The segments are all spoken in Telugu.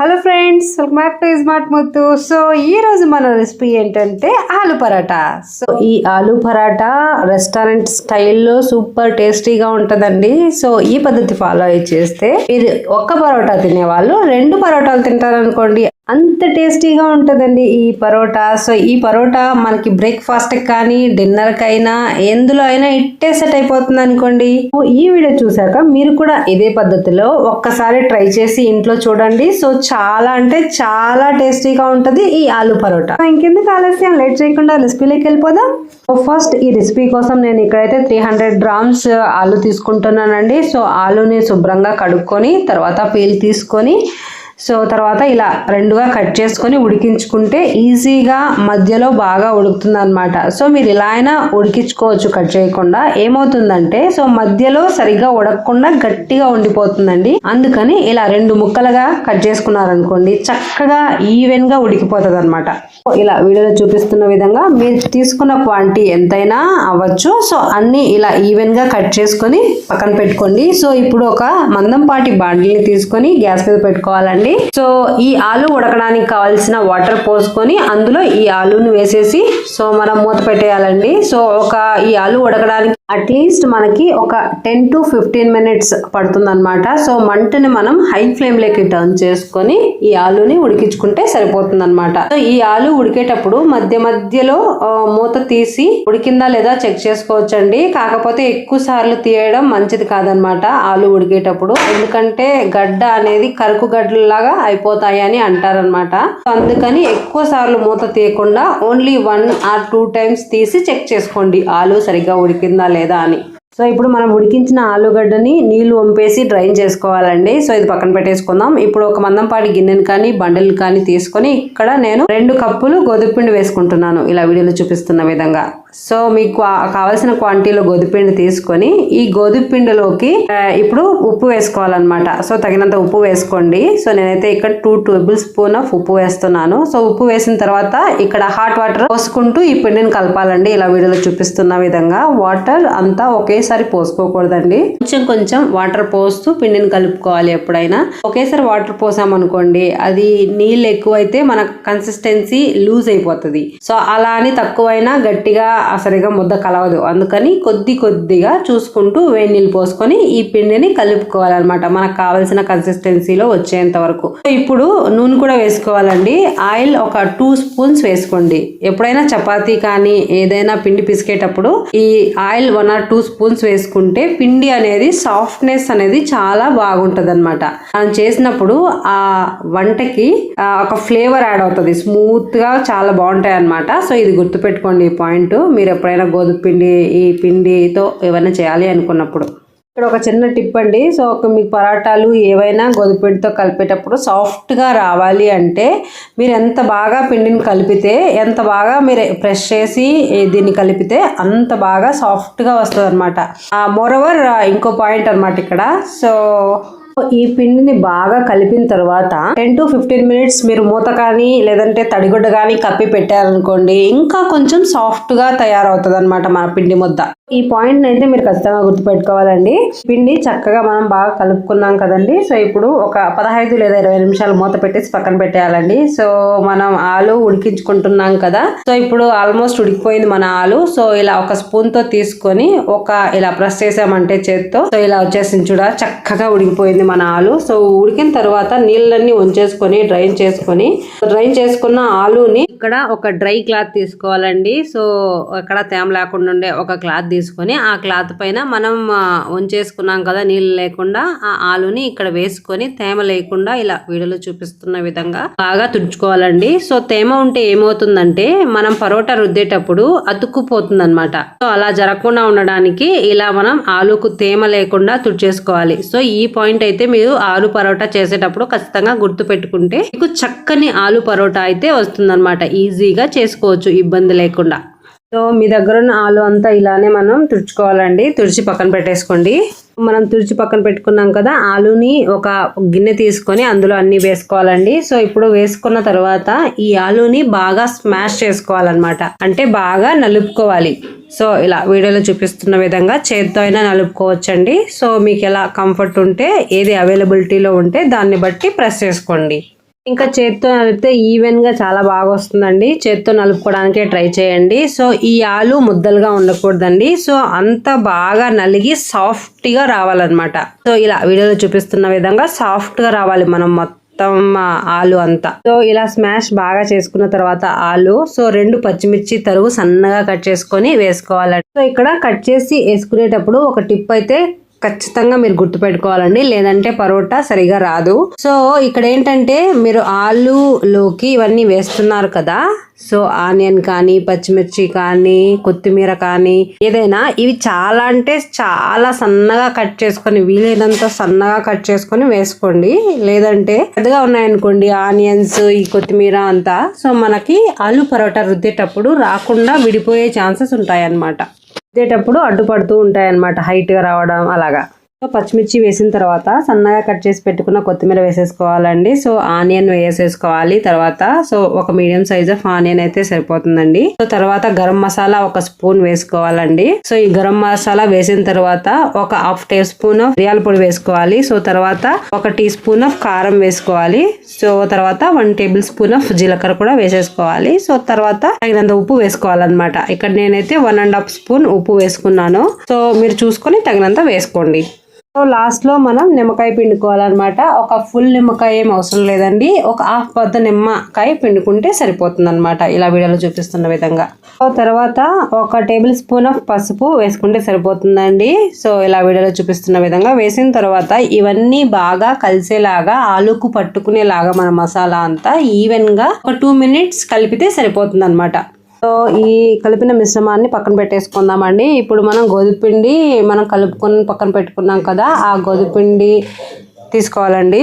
Hello friends welcome back to smart Muthu so ఈ రోజు మన రెసిపీ ఏంటంటే ఆలు పరాటా. సో ఈ ఆలు పరాటా రెస్టారెంట్ స్టైల్లో సూపర్ టేస్టీగా ఉంటుందండి. సో ఈ పద్ధతి ఫాలో అయ్యి చేస్తే మీరు ఒక్క పరోటా తినేవాళ్ళు రెండు పరోటాలు తింటారనుకోండి. అంత టేస్టీగా ఉంటుందండి ఈ పరోటా. సో ఈ పరోటా మనకి బ్రేక్ఫాస్ట్ కానీ డిన్నర్కి అయినా ఎందులో అయినా ఇట్టే సెట్ అయిపోతుంది అనుకోండి. ఈ వీడియో చూసాక మీరు కూడా ఇదే పద్ధతిలో ఒక్కసారి ట్రై చేసి ఇంట్లో చూడండి. సో చాలా అంటే చాలా టేస్టీగా ఉంటుంది ఈ ఆలు పరోటా. ఇంకెందుకు ఆలస్యం? లేట్ చేయకుండా రెసిపీలోకి వెళ్ళిపోదాం. ఫస్ట్ ఈ రెసిపీ కోసం నేను ఇక్కడైతే త్రీ హండ్రెడ్ గ్రామ్స్ ఆలు తీసుకుంటున్నానండి. సో ఆలుని శుభ్రంగా కడుక్కొని తర్వాత పీల్ తీసుకొని సో తర్వాత ఇలా రెండుగా కట్ చేసుకొని ఉడికించుకుంటే ఈజీగా మధ్యలో బాగా ఉడుకుతుంది అనమాట సో మీరు ఇలా అయినా ఉడికించుకోవచ్చు కట్ చేయకుండా. ఏమవుతుందంటే సో మధ్యలో సరిగ్గా ఉడకకుండా గట్టిగా ఉండిపోతుందండి. అందుకని ఇలా రెండు ముక్కలుగా కట్ చేసుకున్నారనుకోండి చక్కగా ఈవెన్గా ఉడికిపోతుంది అనమాట ఇలా వీడియోలో చూపిస్తున్న విధంగా మీరు తీసుకున్న క్వాంటిటీ ఎంతైనా అవ్వచ్చు. సో అన్ని ఇలా ఈవెన్గా కట్ చేసుకొని పక్కన పెట్టుకోండి. సో ఇప్పుడు ఒక మందంపాటి బాండిల్ని తీసుకొని గ్యాస్ మీద పెట్టుకోవాలండి. సో ఈ ఆలు ఉడకడానికి కావాల్సిన వాటర్ పోసుకొని అందులో ఈ ఆలుని వేసేసి సో మనం మూత పెట్టేయాలండి. సో ఒక ఈ ఆలు ఉడకడానికి అట్లీస్ట్ మనకి ఒక టెన్ టు ఫిఫ్టీన్ మినిట్స్ పడుతుందనమాట సో మంటని మనం హై ఫ్లేమ్లోకి టర్న్ చేసుకొని ఈ ఆలుని ఉడికించుకుంటే సరిపోతుందనమాట సో ఈ ఆలు ఉడికేటప్పుడు మధ్య మధ్యలో మూత తీసి ఉడికిందా లేదా చెక్ చేసుకోవచ్చండి. కాకపోతే ఎక్కువ సార్లు తీయడం మంచిది కాదనమాట ఆలు ఉడికేటప్పుడు. ఎందుకంటే గడ్డ అనేది కరుకు గడ్డలాగా అయిపోతాయి అయిపోతాయని అంటారనమాట అందుకని ఎక్కువ సార్లు మూత తీయకుండా only one or two times తీసి చెక్ చేసుకోండి. ఆలు సరిగ్గా ఉడికిందా లేదా అని. సో ఇప్పుడు మనం ఉడికించిన ఆలుగడ్డని నీళ్ళు వంపేసి డ్రైన్ చేసుకోవాలండి. సో ఇది పక్కన పెట్టేసుకుందాం. ఇప్పుడు ఒక మందంపాటి గిన్నెని కానీ బండలు కానీ తీసుకొని ఇక్కడ నేను రెండు కప్పులు గోధుమపిండి వేసుకుంటున్నాను. ఇలా వీడియోలో చూపిస్తున్న విధంగా. సో మీకు కావలసిన కావాల్సిన క్వాంటిటీలో గోధుపిండి తీసుకొని ఈ గోధుపిండిలోకి ఇప్పుడు ఉప్పు వేసుకోవాలన్నమాట. సో తగినంత ఉప్పు వేసుకోండి. సో నేనైతే ఇక్కడ టూ టేబుల్ స్పూన్ ఆఫ్ ఉప్పు వేస్తున్నాను. సో ఉప్పు వేసిన తర్వాత ఇక్కడ హాట్ వాటర్ పోసుకుంటూ ఈ పిండిని కలపాలండి. ఇలా వీడియోలో చూపిస్తున్న విధంగా వాటర్ అంతా ఒకేసారి పోసుకోకూడదండి. కొంచెం కొంచెం వాటర్ పోస్తూ పిండిని కలుపుకోవాలి ఎప్పుడైనా. ఒకేసారి వాటర్ పోసామనుకోండి అది నీళ్ళు ఎక్కువైతే మన కన్సిస్టెన్సీ లూజ్ అయిపోతుంది. సో అలా అని తక్కువైనా గట్టిగా సరిగా ముద్ద కలవదు. అందుకని కొద్ది కొద్దిగా చూసుకుంటూ వేడి నీళ్ళు పోసుకొని ఈ పిండిని కలుపుకోవాలన్నమాట. మనకు కావాల్సిన కన్సిస్టెన్సీలో వచ్చేంత వరకు. సో ఇప్పుడు నూనె కూడా వేసుకోవాలండి. ఆయిల్ ఒక టూ స్పూన్స్ వేసుకోండి. ఎప్పుడైనా చపాతీ కానీ ఏదైనా పిండి పిసికేటప్పుడు ఈ oil one or two spoons వేసుకుంటే పిండి అనేది సాఫ్ట్నెస్ అనేది చాలా బాగుంటది అనమాట మనం చేసినప్పుడు ఆ వంటకి ఒక ఫ్లేవర్ యాడ్ అవుతుంది. స్మూత్గా చాలా బాగుంటాయి అనమాట సో ఇది గుర్తుపెట్టుకోండి ఈ పాయింట్. మీరు ఎప్పుడైనా గోధుమ పిండి ఈ పిండితో ఏమైనా చేయాలి అనుకున్నప్పుడు. ఇక్కడ ఒక చిన్న టిప్ అండి. సో మీ మీకు పరాటాలు ఏవైనా గోధుమపిండితో కలిపేటప్పుడు సాఫ్ట్గా రావాలి అంటే మీరు ఎంత బాగా పిండిని కలిపితే ఎంత బాగా మీరు ప్రెస్ చేసి దీన్ని కలిపితే అంత బాగా సాఫ్ట్గా వస్తుంది అనమాట మోరవర్ ఇంకో పాయింట్ అనమాట ఇక్కడ. సో ఈ పిండిని బాగా కలిపిన తర్వాత టెన్ టు ఫిఫ్టీన్ మినిట్స్ మీరు మూత కానీ లేదంటే తడిగుడ్డ కానీ కప్పి పెట్టారనుకోండి ఇంకా కొంచెం సాఫ్ట్గా తయారవుతుంది అనమాట మన పిండి ముద్ద. ఈ పాయింట్ అయితే మీరు ఖచ్చితంగా గుర్తుపెట్టుకోవాలండి. పిండి చక్కగా మనం బాగా కలుపుకున్నాం కదండి. సో ఇప్పుడు ఒక పదహైదు లేదా ఇరవై నిమిషాలు మూత పెట్టేసి పక్కన పెట్టేయాలండి. సో మనం ఆలు ఉడికించుకుంటున్నాం కదా. సో ఇప్పుడు ఆల్మోస్ట్ ఉడికిపోయింది మన ఆలు. సో ఇలా ఒక స్పూన్తో తీసుకొని ఒక ఇలా ప్రెస్ చేసామంటే చేత్తో సో ఇలా వచ్చేసింది చూడ చక్కగా ఉడికిపోయింది మన ఆలు. సో ఉడికిన తర్వాత నీళ్ళన్నీ ఉంచేసుకొని డ్రైన్ చేసుకొని డ్రైన్ చేసుకున్న ఆలుని ఇక్కడ ఒక డ్రై క్లాత్ తీసుకోవాలండి. సో ఎక్కడ తేమ లేకుండా ఉండే ఒక క్లాత్ తీసుకొని ఆ క్లాత్ పైన మనం ఉంచేసుకున్నాం కదా నీళ్ళు లేకుండా ఆ ఆలుని ఇక్కడ వేసుకొని తేమ లేకుండా ఇలా వీడియోలో చూపిస్తున్న విధంగా బాగా తుడుచుకోవాలండి. సో తేమ ఉంటే ఏమవుతుందంటే మనం పరోటా రుద్దేటప్పుడు అతుక్కుపోతుంది అనమాట సో అలా జరగకుండా ఉండడానికి ఇలా మనం ఆలుకు తేమ లేకుండా తుడిచేసుకోవాలి. సో ఈ పాయింట్ అయితే మీరు ఆలు పరోటా చేసేటప్పుడు ఖచ్చితంగా గుర్తు పెట్టుకుంటే మీకు చక్కని ఆలు పరోటా అయితే వస్తుందన్నమాట. ఈజీగా చేసుకోవచ్చు ఇబ్బంది లేకుండా. సో మీ దగ్గర ఉన్న ఆలు అంతా ఇలానే మనం తుడుచుకోవాలండి. తుడిచి పక్కన పెట్టేసుకోండి. మనం తుడిచి పక్కన పెట్టుకున్నాం కదా ఆలుని ఒక గిన్నె తీసుకొని అందులో అన్నీ వేసుకోవాలండి. సో ఇప్పుడు వేసుకున్న తర్వాత ఈ ఆలుని బాగా స్మాష్ చేసుకోవాలన్నమాట. అంటే బాగా నలుపుకోవాలి. సో ఇలా వీడియోలో చూపిస్తున్న విధంగా చేత్తో అయినా నలుపుకోవచ్చండి. సో మీకు ఎలా కంఫర్ట్ ఉంటే ఏది అవైలబిలిటీలో ఉంటే దాన్ని బట్టి ప్రెస్ చేసుకోండి. ఇంకా చేత్తో నలిపితే ఈవెన్గా చాలా బాగా వస్తుందండి చేత్తో నలుపుకోవడానికే ట్రై చేయండి. సో ఈ ఆలు ముద్దలుగా ఉండకూడదండి. సో అంత బాగా నలిగి సాఫ్ట్గా రావాలన్నమాట. సో ఇలా వీడియోలో చూపిస్తున్న విధంగా సాఫ్ట్గా రావాలి మనం మొత్తం ఆలు అంతా. సో ఇలా స్మాష్ బాగా చేసుకున్న తర్వాత ఆలు సో రెండు పచ్చిమిర్చి తరుగు సన్నగా కట్ చేసుకొని వేసుకోవాలండి. సో ఇక్కడ కట్ చేసి వేసుకునేటప్పుడు ఒక టిప్ అయితే ఖచ్చితంగా మీరు గుర్తుపెట్టుకోవాలండి. లేదంటే పరోటా సరిగా రాదు. సో ఇక్కడ ఏంటంటే మీరు ఆలులోకి ఇవన్నీ వేస్తున్నారు కదా. సో ఆనియన్ కానీ పచ్చిమిర్చి కానీ కొత్తిమీర కానీ ఏదైనా ఇవి చాలా అంటే చాలా సన్నగా కట్ చేసుకొని వీలైనంత సన్నగా కట్ చేసుకొని వేసుకోండి. లేదంటే పెద్దగా ఉన్నాయనుకోండి ఆనియన్స్ ఈ కొత్తిమీర అంతా. సో మనకి ఆలు పరోటా రుద్దేటప్పుడు రాకుండా విడిపోయే ఛాన్సెస్ ఉంటాయి అన్నమాట అడ్డుపడుతూ ఉంటాయి అన్నమాట హైట్గా రావడం అలాగా. పచ్చిమిర్చి వేసిన తర్వాత సన్నగా కట్ చేసి పెట్టుకున్న కొత్తిమీర వేసేసుకోవాలండి. సో ఆనియన్ వేసేసుకోవాలి తర్వాత. సో ఒక మీడియం సైజ్ ఆఫ్ ఆనియన్ అయితే సరిపోతుందండి. సో తర్వాత గరం మసాలా ఒక స్పూన్ వేసుకోవాలండి. సో ఈ గరం మసాలా వేసిన తర్వాత ఒక హాఫ్ టీ స్పూన్ ఆఫ్ మిరియాల పొడి వేసుకోవాలి. సో తర్వాత ఒక టీ స్పూన్ ఆఫ్ కారం వేసుకోవాలి. సో తర్వాత వన్ టేబుల్ స్పూన్ ఆఫ్ జీలకర్ర కూడా వేసేసుకోవాలి. సో తర్వాత తగినంత ఉప్పు వేసుకోవాలన్నమాట. ఇక్కడ నేనైతే వన్ అండ్ హాఫ్ స్పూన్ ఉప్పు వేసుకున్నాను. సో మీరు చూసుకొని తగినంత వేసుకోండి. సో లాస్ట్లో మనం నిమ్మకాయ పిండుకోవాలన్నమాట. ఒక ఫుల్ నిమ్మకాయ ఏం అవసరం లేదండి. ఒక హాఫ్ పెద్ద నిమ్మకాయ పిండుకుంటే సరిపోతుందన్నమాట. ఇలా వీడియోలో చూపిస్తున్న విధంగా. సో తర్వాత ఒక టేబుల్ స్పూన్ ఆఫ్ పసుపు వేసుకుంటే సరిపోతుందండి. సో ఇలా వీడియోలో చూపిస్తున్న విధంగా వేసిన తర్వాత ఇవన్నీ బాగా కలిసేలాగా ఆలుకు పట్టుకునేలాగా మన మసాలా అంతా ఈవెన్గా ఒక టూ మినిట్స్ కలిపితే సరిపోతుందన్నమాట. సో ఈ కలిపిన మిశ్రమాన్ని పక్కన పెట్టేసుకుందామండి. ఇప్పుడు మనం గోధుపిండి మనం కలుపుకొని పక్కన పెట్టుకున్నాం కదా ఆ గోధుపిండి తీసుకోవాలండి.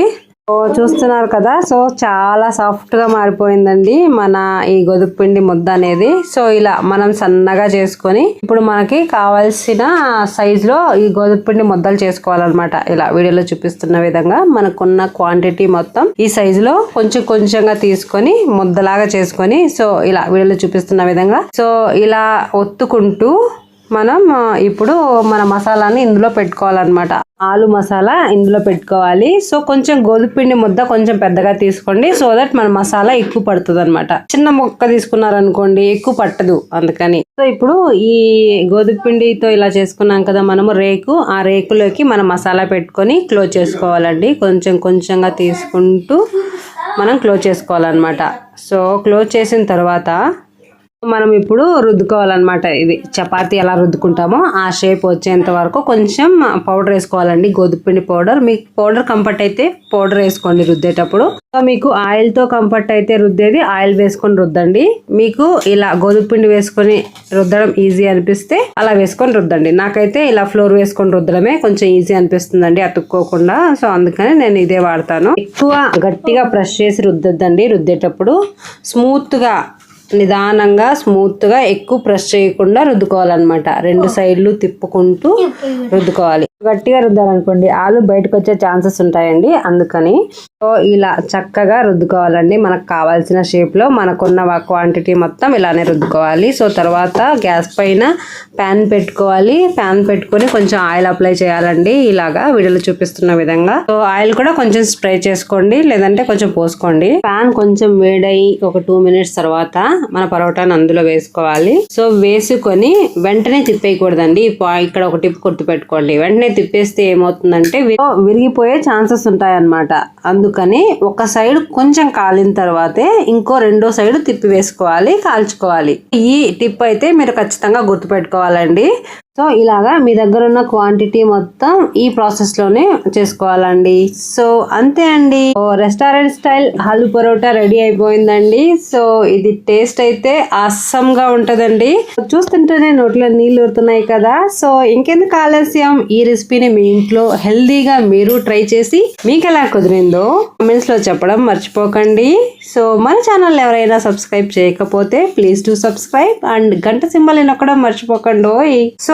చూస్తున్నారు కదా సో చాలా సాఫ్ట్గా మారిపోయిందండి మన ఈ గోధుమ పిండి ముద్ద అనేది. సో ఇలా మనం సన్నగా చేసుకొని ఇప్పుడు మనకి కావాల్సిన సైజులో ఈ గోధుమ పిండి ముద్దలు చేసుకోవాలన్నమాట. ఇలా వీడియోలో చూపిస్తున్న విధంగా మనకున్న క్వాంటిటీ మొత్తం ఈ సైజులో కొంచెం కొంచెంగా తీసుకొని ముద్దలాగా చేసుకొని సో ఇలా వీడియోలో చూపిస్తున్న విధంగా. సో ఇలా ఒత్తుకుంటూ మనం ఇప్పుడు మన మసాలాని ఇందులో పెట్టుకోవాలన్నమాట. ఆలు మసాలా ఇందులో పెట్టుకోవాలి. సో కొంచెం గోధుమ పిండి ముద్ద కొంచెం పెద్దగా తీసుకోండి. సో దట్ మన మసాలా ఎక్కువ పడుతుంది అనమాట చిన్న మొక్క తీసుకున్నారనుకోండి ఎక్కువ పట్టదు అందుకని. సో ఇప్పుడు ఈ గోధుమ పిండితో ఇలా చేసుకున్నాం కదా మనము రేకు. ఆ రేకులోకి మనం మసాలా పెట్టుకొని క్లోజ్ చేసుకోవాలండి. కొంచెం కొంచెంగా తీసుకుంటూ మనం క్లోజ్ చేసుకోవాలన్నమాట. సో క్లోజ్ చేసిన తర్వాత మనం ఇప్పుడు రుద్దుకోవాలన్నమాట. ఇది చపాతి ఎలా రుద్దుకుంటామో ఆ షేప్ వచ్చేంత వరకు కొంచెం పౌడర్ వేసుకోవాలండి. గోధుమపిండి పౌడర్ మీకు పౌడర్ కంఫర్ట్ అయితే పౌడర్ వేసుకోండి రుద్దేటప్పుడు. మీకు ఆయిల్తో కంఫర్ట్ అయితే రుద్దేది ఆయిల్ వేసుకొని రుద్దండి. మీకు ఇలా గోధుమపిండి వేసుకొని రుద్దడం ఈజీ అనిపిస్తే అలా వేసుకొని రుద్దండి. నాకైతే ఇలా ఫ్లోర్ వేసుకొని రుద్దడమే కొంచెం ఈజీ అనిపిస్తుందండి అతుక్కోకుండా. సో అందుకని నేను ఇదే వాడతాను. ఎక్కువ గట్టిగా ప్రెస్ చేసి రుద్దద్దండి రుద్దేటప్పుడు. స్మూత్గా నిదానంగా స్మూత్గా ఎక్కువ ప్రెస్ చేయకుండా రుద్దుకోవాలన్నమాట. రెండు సైడ్లు తిప్పుకుంటూ రుద్దుకోవాలి. గట్టిగా రుద్దాలనుకోండి ఆలు బయటకు వచ్చే ఛాన్సెస్ ఉంటాయండి అందుకని. సో ఇలా చక్కగా రుద్దుకోవాలండి. మనకు కావాల్సిన షేప్లో మనకున్న క్వాంటిటీ మొత్తం ఇలానే రుద్దుకోవాలి. సో తర్వాత గ్యాస్ పైన ప్యాన్ పెట్టుకోవాలి. ప్యాన్ పెట్టుకొని కొంచెం ఆయిల్ అప్లై చేయాలండి. ఇలాగా వీడియోలో చూపిస్తున్న విధంగా. సో ఆయిల్ కూడా కొంచెం స్ప్రే చేసుకోండి. లేదంటే కొంచెం పోసుకోండి. ప్యాన్ కొంచెం వేడై ఒక టూ మినిట్స్ తర్వాత మన పరోటాను అందులో వేసుకోవాలి. సో వేసుకొని వెంటనే తిప్పేయకూడదండి. ఇక్కడ ఒక టిప్ గుర్తు పెట్టుకోండి వెంటనే తిప్పేస్తే ఏమవుతుందంటే విరిగిపోయే ఛాన్సెస్ ఉంటాయన్నమాట. అందుకని ఒక సైడ్ కొంచెం కాలిన తర్వాతే ఇంకో రెండో సైడ్ తిప్పి వేసుకోవాలి కాల్చుకోవాలి. ఈ టిప్ అయితే మీరు ఖచ్చితంగా గుర్తుపెట్టుకోవాలండి. సో ఇలాగా మీ దగ్గర ఉన్న క్వాంటిటీ మొత్తం ఈ ప్రాసెస్లోనే చేసుకోవాలండి. సో అంతే అండి. Restaurant style aloo paratha ready అయిపోయిందండి. సో ఇది టేస్ట్ అయితే అస్సంగా ఉంటుందండి. చూస్తుంటేనే నోట్లో నీళ్ళు ఊరుతున్నాయి కదా. సో ఇంకెందుకు ఆలస్యం? ఈ రెసిపీని మీ ఇంట్లో హెల్దీగా మీరు ట్రై చేసి మీకు ఎలా కుదిరిందో కామెంట్స్లో చెప్పడం మర్చిపోకండి. సో మన ఛానల్ ఎవరైనా సబ్స్క్రైబ్ చేయకపోతే ప్లీజ్ టు సబ్స్క్రైబ్ అండ్ గంట సింబల్ నొక్కడం మర్చిపోకండి so